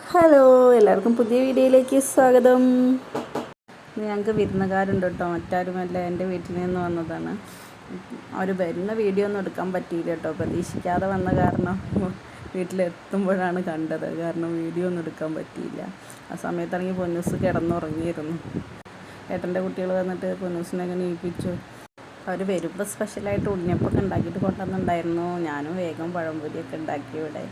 Hello എല്ലാവർക്കും പുതിയ വീഡിയോയിലേക്ക് സ്വാഗതം. ഞങ്ങൾക്ക് വിരുന്നുകാരുണ്ട് കേട്ടോ. മറ്റാരുമല്ല എന്റെ വീട്ടിൽ നിന്ന് വന്നതാണ്. അവർ വരുന്ന വീഡിയോ ഒന്നും എടുക്കാൻ പറ്റിയില്ല കേട്ടോ. പ്രതീക്ഷിക്കാതെ വന്ന കാരണം വീട്ടിലെത്തുമ്പോഴാണ് കണ്ടത്. കാരണം വീഡിയോ ഒന്നും എടുക്കാൻ പറ്റിയില്ല. ആ സമയത്താണെങ്കിൽ പൊന്നൂസ് കിടന്നുറങ്ങിയിരുന്നു. ഏട്ടന്റെ കുട്ടികൾ വന്നിട്ട് പൊന്നൂസിനെ അങ്ങനെ ഏൽപ്പിച്ചു. അവർ വരുമ്പോൾ സ്പെഷ്യലായിട്ട് ഉണ്ണിയപ്പൊക്കെ ഉണ്ടാക്കിയിട്ട് കൊണ്ടുവന്നിട്ടുണ്ടായിരുന്നു. ഞാനും വേഗം പഴംപൊരിയൊക്കെ ഉണ്ടാക്കി ഇവിടെ.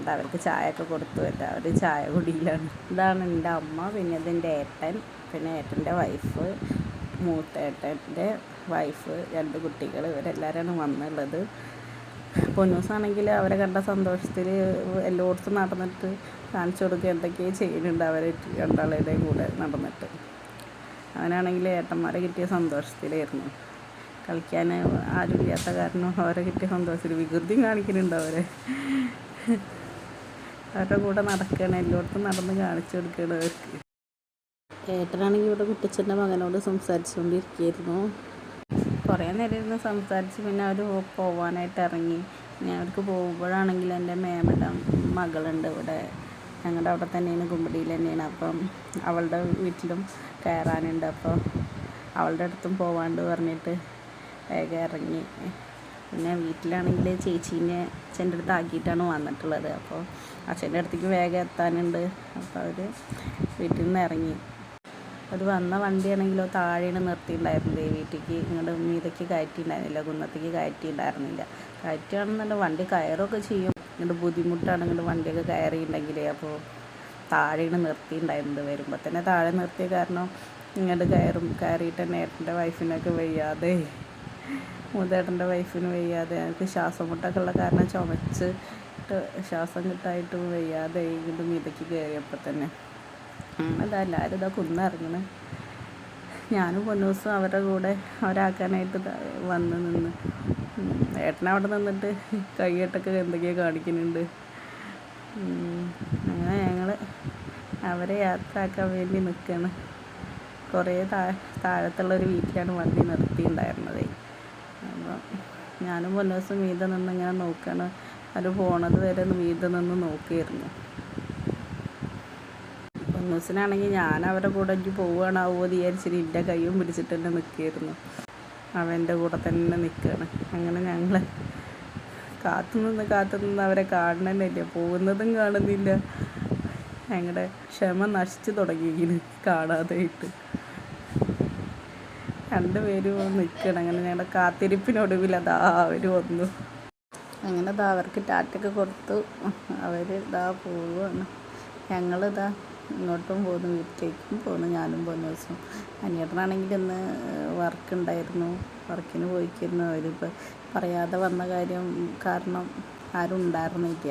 എന്നിട്ട് അവർക്ക് ചായ ഒക്കെ കൊടുത്തു അവർ ചായ കുടിയിലാണ്. ഇതാണ് എന്റെ അമ്മ പിന്നെ ഇതിന്റെ ഏട്ടൻ പിന്നെ ഏട്ടന്റെ വൈഫ് മൂത്ത മൂത്തേട്ടന്റെ വൈഫ് രണ്ട് കുട്ടികൾ ഇവരെല്ലാവരാണ് വന്നുള്ളത്. പൊന്നൂസാണെങ്കിൽ അവരെ കണ്ട സന്തോഷത്തിൽ എല്ലായിടത്തും നടന്നിട്ട് കാണിച്ചു കൊടുക്കുക എന്തൊക്കെയോ ചെയ്യുന്നുണ്ട് അവരെ രണ്ടാളുടെ കൂടെ നടന്നിട്ട്. അവനാണെങ്കിൽ ഏട്ടന്മാരെ കിട്ടിയ സന്തോഷത്തിലായിരുന്നു. കളിക്കാൻ ആരുമില്ലാത്ത കാരണം അവരെ കിട്ടിയ സന്തോഷത്തിൽ വികൃതിയും കാണിക്കുന്നുണ്ട് അവരെ. അവരുടെ കൂടെ നടക്കുകയാണ്. എല്ലായിടത്തും നടന്ന് കാണിച്ചു കൊടുക്കുകയാണ് അവർക്ക്. ഏട്ടനാണെങ്കിൽ ഇവിടെ കുട്ടിച്ചന്റെ മകനോട് സംസാരിച്ചുകൊണ്ടിരിക്കുകയായിരുന്നു. കുറേ നേരം ഇരുന്ന് സംസാരിച്ച് പിന്നെ അവർ പോവാനായിട്ട് ഇറങ്ങി. ഞാൻ അവർക്ക് പോകുമ്പോഴാണെങ്കിൽ എന്റെ മേമയുടെ മകളുണ്ട് ഇവിടെ. ഞങ്ങളുടെ അവിടെ തന്നെയാണ് കുമ്പടിയിൽ തന്നെയാണ്. അപ്പം അവളുടെ വീട്ടിലും കയറാനുണ്ട്. അപ്പോൾ അവളുടെ അടുത്തും പോവാണ്ട് പറഞ്ഞിട്ട് വേഗം ഇറങ്ങി. പിന്നെ വീട്ടിലാണെങ്കിൽ ചേച്ചീനെ അച്ഛന്റെ അടുത്ത് ആക്കിയിട്ടാണ് വന്നിട്ടുള്ളത്. അപ്പോൾ അച്ഛന്റെ അടുത്തേക്ക് വേഗം എത്താനുണ്ട്. അപ്പോൾ അവർ വീട്ടിൽ നിന്ന് ഇറങ്ങി. അത് വന്ന വണ്ടിയാണെങ്കിലോ താഴെയാണ് നിർത്തിയിട്ടുണ്ടായിരുന്നത്. വീട്ടിലേക്ക് ഇങ്ങോട്ട് മീതയ്ക്ക് കയറ്റിയിട്ടുണ്ടായിരുന്നില്ല. കുന്നത്തേക്ക് കയറ്റിയിട്ടുണ്ടായിരുന്നില്ല. കയറ്റുകയാണെന്നുണ്ടെങ്കിൽ വണ്ടി കയറൊക്കെ ചെയ്യും. ഇങ്ങോട്ട് ബുദ്ധിമുട്ടാണ് ഇങ്ങോട്ട് വണ്ടിയൊക്കെ കയറിയിട്ടുണ്ടെങ്കിലേ. അപ്പോൾ താഴെയാണ് നിർത്തിയിട്ടുണ്ടായിരുന്നത്. വരുമ്പോൾ തന്നെ താഴെ നിർത്തിയ കാരണം ഇങ്ങോട്ട് കയറും. കയറിയിട്ട് തന്നെ ഏട്ടന്റെ വൈഫിനൊക്കെ വയ്യാതെ മൂത്തേട്ടന്റെ വൈഫിന് വയ്യാതെ എനിക്ക് ശ്വാസം മുട്ടൊക്കെ കാരണം ചുമച്ച് ശ്വാസം കിട്ടായിട്ടും വയ്യാതെ ഇങ്ങോട്ട് മീതയ്ക്ക് കയറിയപ്പോൾ തന്നെ അതാ എല്ലാവരും ഇതാ കുന്നിറങ്ങണ് ഞാനും പൊന്നൂസും അവരുടെ കൂടെ അവരാക്കാനായിട്ട് വന്ന് നിന്ന്. ഏട്ടൻ അവിടെ നിന്നിട്ട് കൈകെട്ടൊക്കെ എന്തൊക്കെയോ കാണിക്കുന്നുണ്ട്. അങ്ങനെ ഞങ്ങൾ അവരെ യാത്രയാക്കാൻ വേണ്ടി നിൽക്കുകയാണ് കുറേ താ താഴത്തുള്ള ഒരു വീട്ടിലാണ് വണ്ടി നിർത്തിയിട്ടുണ്ടായിരുന്നത് ഞാനും പൊന്നൂസും മീതെ നിന്ന് ഇങ്ങനെ നോക്കുകയാണ് അവർ പോണത് വരെ മീതെ നിന്ന് നോക്കിയിരുന്നു. പൊന്നൂസിനാണെങ്കിൽ ഞാൻ അവരുടെ കൂടെ എനിക്ക് പോവുകയാണാവോ വിചാരിച്ചിട്ട് എന്റെ കൈയും പിടിച്ചിട്ട് തന്നെ നിൽക്കുകയായിരുന്നു. അവന്റെ കൂടെ തന്നെ നിൽക്കുകയാണ്. അങ്ങനെ ഞങ്ങൾ കാത്തു നിന്ന് കാത്തു നിന്ന് അവരെ കാണണമെന്നില്ല പോകുന്നതും കാണുന്നില്ല. ഞങ്ങളുടെ ക്ഷമ നശിച്ചു തുടങ്ങിയിരിക്കുന്നു കാണാതെയിട്ട്. രണ്ടുപേരും നിൽക്കണം. അങ്ങനെ ഞങ്ങളുടെ കാത്തിരിപ്പിനൊടുവിൽ അതാ അവർ വന്നു. അങ്ങനെ ഇതാ അവർക്ക് ടാറ്റൊക്കെ കൊടുത്തു. അവർ ഇതാ പോവുകയാണ് ഞങ്ങളിതാ ഇങ്ങോട്ടും പോന്നു വീട്ടിലേക്കും പോന്നു ഞാനും പോന്നു. ദിവസം അനിയേട്ടനാണെങ്കിൽ ഇന്ന് വർക്ക് ഉണ്ടായിരുന്നു. വർക്കിന് പോയിക്കുന്നു അവരിപ്പോൾ പറയാതെ വന്ന കാര്യം കാരണം ആരും ഉണ്ടായിരുന്നില്ല.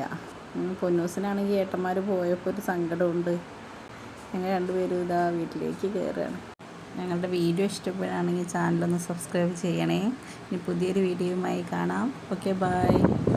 പൊന്നൂസിനാണെങ്കിൽ ഏട്ടന്മാർ പോയപ്പോൾ ഒരു സങ്കടമുണ്ട് ഞങ്ങൾ രണ്ടുപേരും ഇതാ വീട്ടിലേക്ക് കയറുകയാണ് ഞങ്ങളുടെ വീഡിയോ ഇഷ്ടപ്പെടുകയാണെങ്കിൽ ചാനലൊന്ന് സബ്സ്ക്രൈബ് ചെയ്യണേ. ഇനി പുതിയൊരു വീഡിയോയുമായി കാണാം. Okay bye.